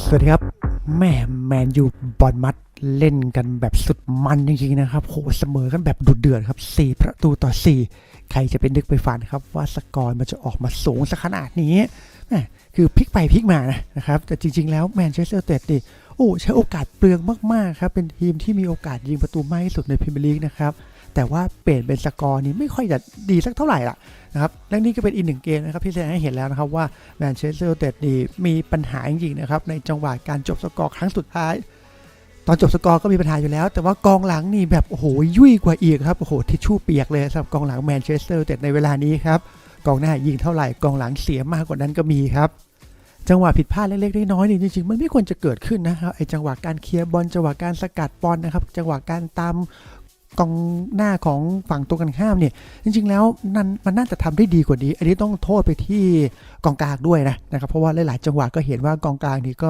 สวัสดีครับ แม่แมนยูบอลมัดเล่นกันแบบสุดมันจริงๆนะครับโหเสมอกันแบบดุเดือดครับ 4 ประตูต่อ 4 ใครจะเป็นนึกไปฝันครับ ว่าสกอร์มันจะออกมาสูงสักขนาดนี้แม่คือพลิกไปพลิกมานะนะครับ แต่จริงๆแล้วแมนเชสเตอร์เตดนี่โอ้ใช้โอกาสเปลืองมากๆครับเป็นทีมที่มีโอกาสยิงประตูมากที่สุดในพรีเมียร์ลีกนะครับ แต่ว่าเปลี่ยนเป็นสกอร์นี้ไม่ค่อยจะดีสักเท่าไหร่ล่ะนะครับและนี่ก็เป็นอีกหนึ่งเกมนะครับที่แสดงให้เห็นแล้วนะครับว่าแมนเชสเตอร์ยูไนเต็ดนี่มีปัญหาจริงๆนะครับในจังหวะการจบสกอร์ครั้งสุดท้าย ตอนจบสกอร์ก็มีปัญหาอยู่แล้ว แต่ว่ากองหลังนี่แบบโอ้โหยุ่ยกว่าอีกครับโอ้โหทิชชู่เปียกเลยสำหรับกองหลังแมนเชสเตอร์ยูไนเต็ดในเวลานี้ครับกองหน้ายิงเท่าไหร่กองหลังเสียมากกว่านั้นก็มีครับจังหวะผิดพลาดเล็กๆน้อยๆนี่จริงๆมันไม่ควรจะเกิดขึ้นนะครับไอจังหวะการเคลียร์บอลจังหวะการสกัดบอลนะครับจังหวะการตาม กองหน้าของฝั่งตรงกันข้ามเนี่ยจริง ๆ แล้วนั่นมันน่าจะทำได้ดีกว่านี้ อันนี้ต้องโทษไปที่กองกลางด้วยนะนะครับเพราะว่าหลายๆจังหวะก็เห็นว่ากองกลางนี่ก็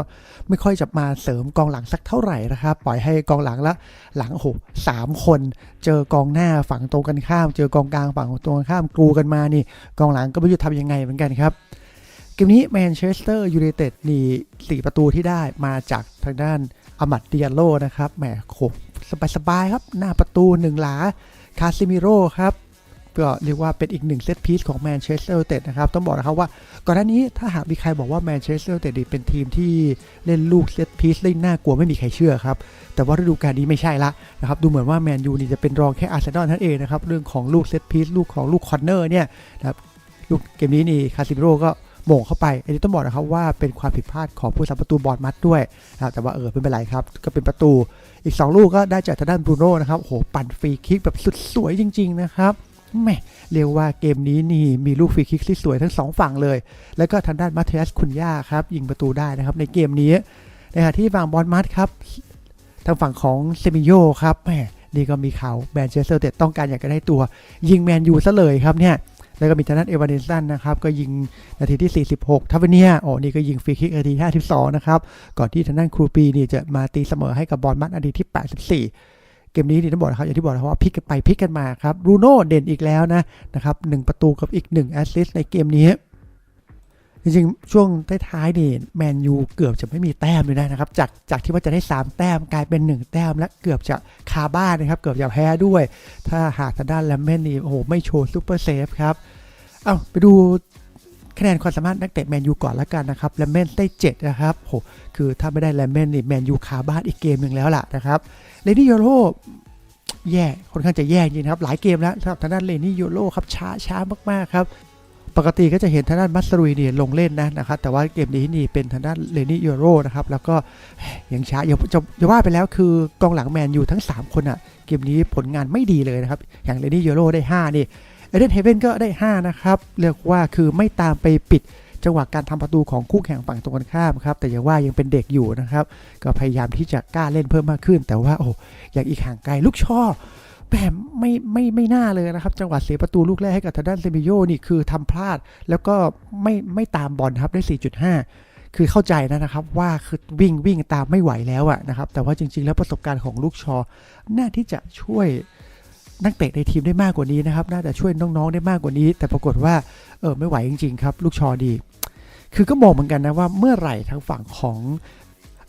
ไม่ค่อยจะมาเสริมกองหลังสักเท่าไหร่นะครับปล่อยให้กองหลังละหลังโอ้โหสามคน เจอกองหน้าฝั่งตรงกันข้าม เจอกองกลางฝั่งตรงกันข้ามกรูกันมานี่กองหลังก็ไม่รู้จะทำยังไงเหมือนกันครับเกมนี้แมนเชสเตอร์ยูไนเต็ดนี่สี่ประตูที่ได้มาจากทางด้านอามัดเดียโลนะครับแหมโขบ สบายๆครับ หน้าประตูหนึ่งหลาคาซิมิโร่ครับก็เรียกว่าเป็นอีกหนึ่งเซตพีซของแมนเชสเตอร์ยูเต็ดนะครับ ต้องบอกนะครับว่าก่อนหน้านี้ถ้าหากมีใครบอกว่าแมนเชสเตอร์ยูเต็ดเป็นทีมที่เล่นลูกเซตพีซได้น่ากลัวไม่มีใครเชื่อครับ แต่ว่าฤดูกาลนี้ไม่ใช่ละนะครับ ดูเหมือนว่าแมนยูนี่จะเป็นรองแค่อาร์เซนอลนั่นเองนะครับ เรื่องของลูกเซตพีซลูกของลูกคอร์เนอร์เนี่ยนะครับลูกเกมนี้นี่คาซิมิโร่ก็โมงเข้าไป อันนี้ต้องบอกนะครับว่าเป็นความผิดพลาดของผู้สัมประตูบอลมัดด้วยนะครับแต่ว่าเออไม่เป็นไรครับ ก็เป็นประตู อีก 2 ลูกก็ได้จากทางด้านบรูโน่นะครับโหปั่นฟรีคิกแบบสุดสวยจริง ๆ นะครับแหม่เรียกว่าเกมนี้นี่มีลูกฟรีคิกที่สวยทั้งสองฝั่งเลย แล้วก็ทางด้านมาเทสคุนย่าครับ ยิงประตูได้นะครับในเกมนี้ในขณะที่ฝั่งบอลมัดครับ ทางฝั่งของเซมิโยครับแหมนี่ก็มีข่าวแมนเชสเตอร์เต็ดต้องการอยากจะได้ตัว ยิงแมนยูซะเลยครับเนี่ย แล้วก็มีทางด้านเอวานเดนสันนะครับก็ยิงนาทีที่ 46 ทัฟเวเนียโอ้นี่ก็ยิงฟรีคิกนาที 52 นะครับ ก่อนที่ทางด้านครูปีนี่จะมาตีเสมอให้กับบอลมัดนาทีที่ 84 เกมนี้นี่ต้องบอกนะครับอย่างที่บอกนะครับว่าพลิกกันไปพลิกกันมาครับรูโน่เด่นอีกแล้วนะนะครับหนึ่งประตูกับอีก1แอสซิสต์ในเกมนี้ จริงๆ ช่วงท้ายๆนี่แมนยูเกือบจะไม่มีแต้มเลยนะครับ จากจากที่ว่าจะได้ 3 แต้มกลายเป็น 1 แต้ม และเกือบจะคาบ้านนะครับ เกือบจะแพ้ด้วย ถ้าหากทางด้านแลมเมนนี่โอ้โหไม่โชว์ซูเปอร์เซฟครับ เอาไปดูคะแนนความสามารถนักเตะแมนยูก่อนละกันนะครับแลมเมนได้ 7 นะครับโหคือถ้าไม่ได้แลมเมนนี่แมนยูคาบ้านอีกเกมหนึ่งแล้วล่ะนะครับเลนี่โยโรแย่ค่อนข้างจะแย่จริงครับ หลายเกมแล้วสำหรับทางด้านเลนี่โยโรครับช้าช้ามากๆครับ ปกติก็จะเห็นทางด้านมัสรุยเนี่ยลงเล่นนะนะครับแต่ว่าเกมนี้นี่เป็นทางด้านเลนี่ยูโรนะครับแล้วก็ยังช้าอย่าจะว่าไปแล้วคือกองหลังแมนยูทั้ง 3 คนอะ่ะเกมนี้ผลงานไม่ดีเลยนะครับ อย่างเลนี่ยูโรได้ 5 นี่เอเดนเฮเวนก็ได้ 5 นะครับ เรียกว่าคือไม่ตามไปปิดจังหวะการทำประตูของคู่แข่งฝั่งตรงกันข้ามครับแต่อย่าว่ายังเป็นเด็กอยู่นะครับ ก็พยายามที่จะกล้าเล่นเพิ่มมากขึ้น แต่ว่าโอ้อย่างอีกห่างไกลลูกช่อ แบบไม่ไม่ไม่น่าเลยนะครับ จังหวะเสียประตูลูกแรกให้กับทางด้านเซมิโยนี่คือทำพลาด แล้วก็ไม่ไม่ตามบอลครับได้ 4.5 คือเข้าใจนะนะครับว่าคือวิ่งวิ่งตามไม่ไหวแล้วอะนะครับ แต่ว่าจริง ๆ แล้วประสบการณ์ของลูกชอ น่าที่จะช่วยนักเตะในทีมได้มากกว่านี้นะครับ น่าจะช่วยน้องๆได้มากกว่านี้ แต่ปรากฏว่าเออไม่ไหวจริง ๆ ครับ ลูกชอดี คือก็มองเหมือนกันนะว่าเมื่อไหร่ทางฝั่งของ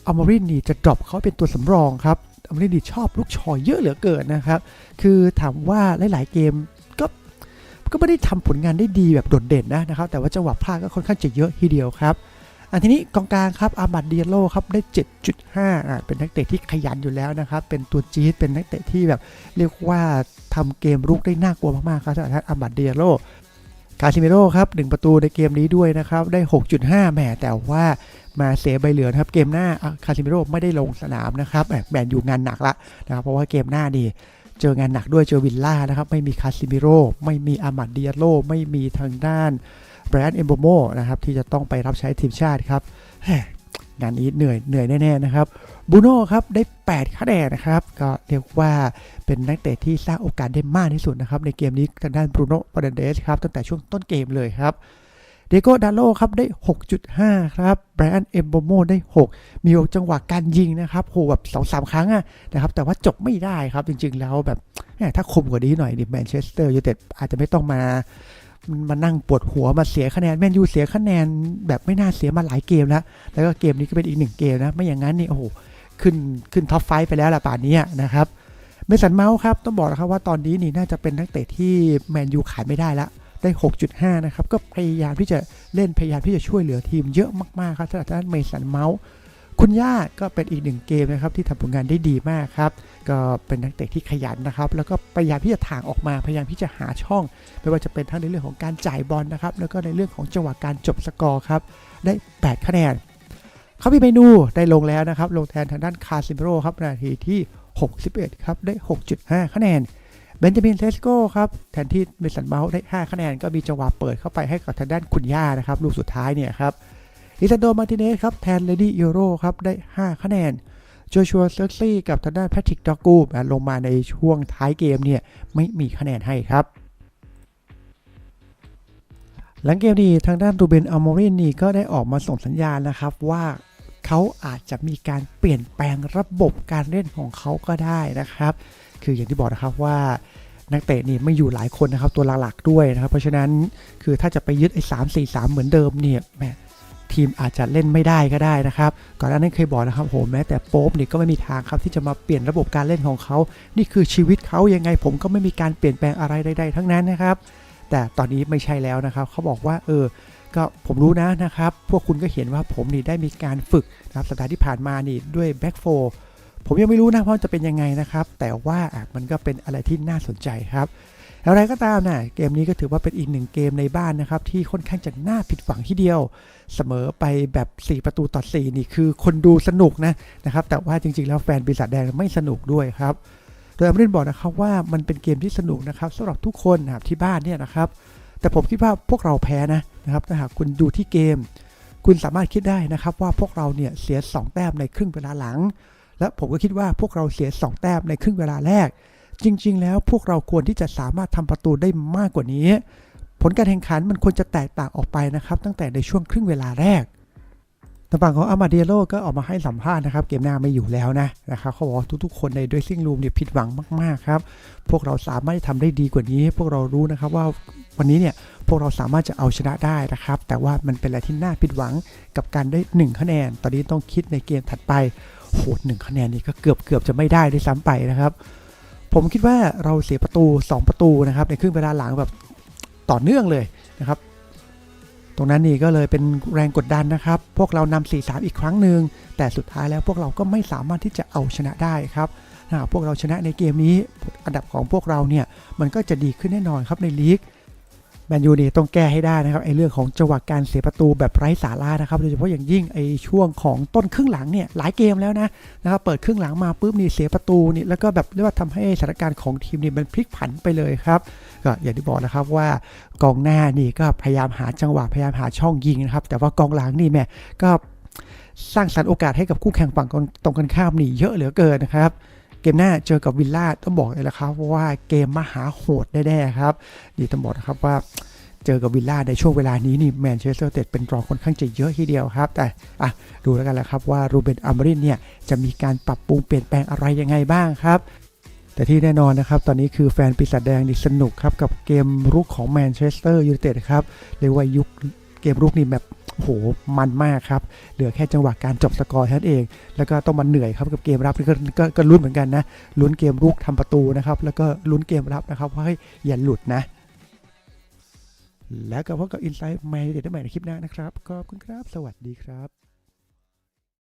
อมรินนี่จะดรอปเขาเป็นตัวสำรองครับ อเมรินนี่ชอบลูกชอยเยอะเหลือเกินนะครับ คือถามว่าหลาย ๆ เกมก็ก็ไม่ได้ทำผลงานได้ดีแบบโดดเด่นนะนะครับ แต่ว่าจังหวะพลาดก็ค่อนข้างจะเยอะทีเดียวครับ อันทีนี้กองกลางครับอาบัดเดียโลครับได้ 7.5อ่าเป็นนักเตะที่ขยันอยู่แล้วนะครับ เป็นตัวจี๊ดเป็นนักเตะที่แบบเรียกว่าทำเกมรุกได้น่ากลัวมากๆครับสำหรับอาบัดเดียโล คาซิเมโร่ครับหนึ่งประตูในเกมนี้ด้วยนะครับ ได้ 6.5แหมแต่ว่ามาเสียใบเหลืองครับ เกมหน้าคาซิเมโร่ไม่ได้ลงสนามนะครับแหมแบนอยู่งานหนักละนะครับเพราะว่าเกมหน้านี่เจองานหนักด้วยเจอวิลล่านะครับ ไม่มีคาซิมิโร่ไม่มีอามัดเดียโลไม่มีทางด้านแบรนด์เอมโบโมนะครับที่จะต้องไปรับใช้ทีมชาติครับงานนี้เหนื่อยเหนื่อยแน่ๆนะครับ บูโน่ครับได้ 8 คะแนนนะครับ ก็เรียกว่าเป็นนักเตะที่สร้างโอกาสได้มากที่สุดนะครับ ในเกมนี้ทางด้านบูโน่ปาเดเดสครับ ตั้งแต่ช่วงต้นเกมเลยครับเดโกดาโลครับได้ 6.5 ครับแบรนด์เอมโบโมได้ 6 มีจังหวะการยิงนะครับโหแบบสองสามครั้งอะนะครับ แต่ว่าจบไม่ได้ครับจริงๆแล้วแบบถ้าคมกว่านี้หน่อยดิแมนเชสเตอร์ยูไนเต็ดอาจจะไม่ต้องมามานั่งปวดหัวมาเสียคะแนนแมนยูเสียคะแนนแบบไม่น่าเสียมาหลายเกมแล้ว แล้วก็เกมนี้ก็เป็นอีกหนึ่งเกมนะ ไม่อย่างนั้นนี่โอ้โห ขึ้นขึ้นท็อปไฟไปแล้วล่ะป่านนี้นะครับเมสันเมาส์ครับ ต้องบอกนะครับว่าตอนนี้นี่น่าจะเป็นนักเตะที่แมนยูขายไม่ได้ละได้ 6.5 นะครับ ก็พยายามที่จะเล่นพยายามที่จะช่วยเหลือทีมเยอะมาก ๆ ครับสำหรับด้านเมสันเมาส์คุณย่าก็เป็นอีกหนึ่งเกมนะครับที่ทำผลงานได้ดีมากครับ ก็เป็นนักเตะที่ขยันนะครับ แล้วก็พยายามที่จะถ่างออกมาพยายามที่จะหาช่อง ไม่ว่าจะเป็นทั้งในเรื่องของการจ่ายบอลนะครับแล้วก็ในเรื่องของจังหวะการจบสกอร์ครับได้ 8 คะแนน เขามีเมนูได้ลงแล้วนะครับ ลงแทนทางด้านคาซิเมโรครับนาทีที่ 61 ครับ ได้ 6.5 คะแนนเบนจามินเทสโก้ครับ แทนที่เมสันเมาส์ได้ 5 คะแนน ก็มีจังหวะเปิดเข้าไปให้กับทางด้านคุณย่านะครับ ลูกสุดท้ายเนี่ยครับลิซาโดมาติเนสครับ แทนเลดี้ยูโรครับ ได้ 5 คะแนนโจชัวเซอร์ซี่กับทางด้านแพทริกดอกกูลงมาในช่วงท้ายเกมเนี่ยไม่มีคะแนนให้ครับ หลังเกมนี้ทางด้านตูเบนอัลโมรินนี่ก็ได้ออกมาส่งสัญญาณนะครับว่า เขาอาจจะมีการเปลี่ยนแปลงระบบการเล่นของเขาก็ได้นะครับ คืออย่างที่บอกนะครับว่านักเตะนี่ไม่อยู่หลายคนนะครับตัวหลักๆด้วยนะครับ เพราะฉะนั้นคือถ้าจะไปยึดไอ้สามสี่สามเหมือนเดิมเนี่ยแมทีมอาจจะเล่นไม่ได้ก็ได้นะครับ ก่อนหน้านั้นเคยบอกนะครับโหแม้แต่โป๊ปนี่ก็ไม่มีทางครับที่จะมาเปลี่ยนระบบการเล่นของเขา นี่คือชีวิตเขายังไงผมก็ไม่มีการเปลี่ยนแปลงอะไรใดๆทั้งนั้นนะครับ แต่ตอนนี้ไม่ใช่แล้วนะครับเขาบอกว่าเออ ก็ผมรู้นะนะครับ พวกคุณก็เห็นว่าผมนี่ได้มีการฝึกนะครับสัปดาห์ที่ผ่านมานี่ด้วยแบ็กโฟผมยังไม่รู้นะว่าจะเป็นยังไงนะครับ แต่ว่ามันก็เป็นอะไรที่น่าสนใจครับอะไรก็ตามนะเกมนี้ก็ถือว่าเป็นอีกหนึ่งเกมในบ้านนะครับ ที่ค่อนข้างจะน่าผิดหวังทีเดียว เสมอไปแบบ 4 ประตูต่อ 4 นี่คือคนดูสนุกนะนะครับ แต่ว่าจริงๆ แล้วแฟนปีศาจแดงไม่สนุกด้วยครับ โดยอมรินบอกนะครับว่ามันเป็นเกมที่สนุกนะครับสำหรับทุกคนนะครับที่บ้านเนี่ยนะครับ แต่ผมคิดว่าพวกเราแพ้นะ นะครับถ้าหากคุณดูที่เกม คุณสามารถคิดได้นะครับว่าพวกเราเนี่ยเสีย 2 แต้มในครึ่งเวลาหลัง และผมก็คิดว่าพวกเราเสีย 2 แต้มในครึ่งเวลาแรก จริง ๆ แล้วพวกเราควรที่จะสามารถทำประตูได้มากกว่านี้ ผลการแข่งขันมันควรจะแตกต่างออกไปนะครับ ตั้งแต่ในช่วงครึ่งเวลาแรก ทางฝั่งของอามาเดียโลก็ออกมาให้สัมภาษณ์นะครับเกมหน้าไม่อยู่แล้วนะนะครับเขาบอกทุกๆคนในด r ซิ่งรูมเนี่ยผิดหวังมากๆครับพวกเราสามารถทำได้ดีกว่านี้ พวกเรารู้นะครับว่าวันนี้เนี่ยพวกเราสามารถจะเอาชนะได้นะครับ แต่ว่ามันเป็นอะไรที่น่าผิดหวังกับการได้ 1 คะแนน ตอนนี้ต้องคิดในเกมถัดไปโหดหนึ่งคะแนนนี่ก็เกือบเกือบจะไม่ได้ด้วยซ้ำไปนะครับ ผมคิดว่าเราเสียประตู 2 ประตูนะครับในครึ่งเวลาหลังแบบต่อเนื่องเลยนะครับ ตรงนั้นนี่ก็เลยเป็นแรงกดดันนะครับ พวกเรานำ4 3 อีกครั้งหนึ่ง แต่สุดท้ายแล้วพวกเราก็ไม่สามารถที่จะเอาชนะได้ครับหากพวกเราชนะในเกมนี้ อันดับของพวกเราเนี่ยมันก็จะดีขึ้นแน่นอนครับในลีก แมนยูนี่ต้องแก้ให้ได้นะครับไอ้เรื่องของจังหวะการเสียประตูแบบไร้สาระนะครับโดยเฉพาะอย่างยิ่งไอ้ช่วงของต้นครึ่งหลังเนี่ยหลายเกมแล้วนะนะครับเปิดครึ่งหลังมาปุ๊บนี่เสียประตูนี่แล้วก็แบบเรียกว่าทำให้สถานการณ์ของทีมนี่มันพลิกผันไปเลยครับก็อย่างที่บอกนะครับว่ากองหน้านี่ก็พยายามหาจังหวะพยายามหาช่องยิงนะครับแต่ว่ากองหลังนี่แม่ก็สร้างสรรค์โอกาสให้กับคู่แข่งฝั่งตรงกันข้ามนี่เยอะเหลือเกินนะครับ เกมหน้าเจอกับวิลล่าต้องบอกเลยนะครับว่าเกมมหาโหดแน่ๆครับนี่ต้องบอกนะครับว่าเจอกับวิลล่าในช่วงเวลานี้นี่แมนเชสเตอร์เต็ดเป็นรองค่อนข้างจะเยอะทีเดียวครับ แต่อะดูแล้วกันแหละครับว่ารูเบนอัมรินเนี่ยจะมีการปรับปรุงเปลี่ยนแปลงอะไรยังไงบ้างครับ แต่ที่แน่นอนนะครับ ตอนนี้คือแฟนปีศาจแดงนี่สนุกครับ กับเกมรุกของแมนเชสเตอร์ยูไนเต็ดครับเรียกว่ายุคเกมรุกนี่แบบ โหมันมากครับ เหลือแค่จังหวะการจบสกอร์เท่านั้นเอง แล้วก็ต้องมาเหนื่อยครับกับเกมรับก็ก็ก็ลุ้นเหมือนกันนะลุ้นเกมรุกทำประตูนะครับ แล้วก็ลุ้นเกมรับนะครับว่าให้อย่าหลุดนะ แล้วก็พบกับอินไซต์แมนเด็ดได้ใหม่ในคลิปหน้านะครับขอบคุณครับ สวัสดีครับ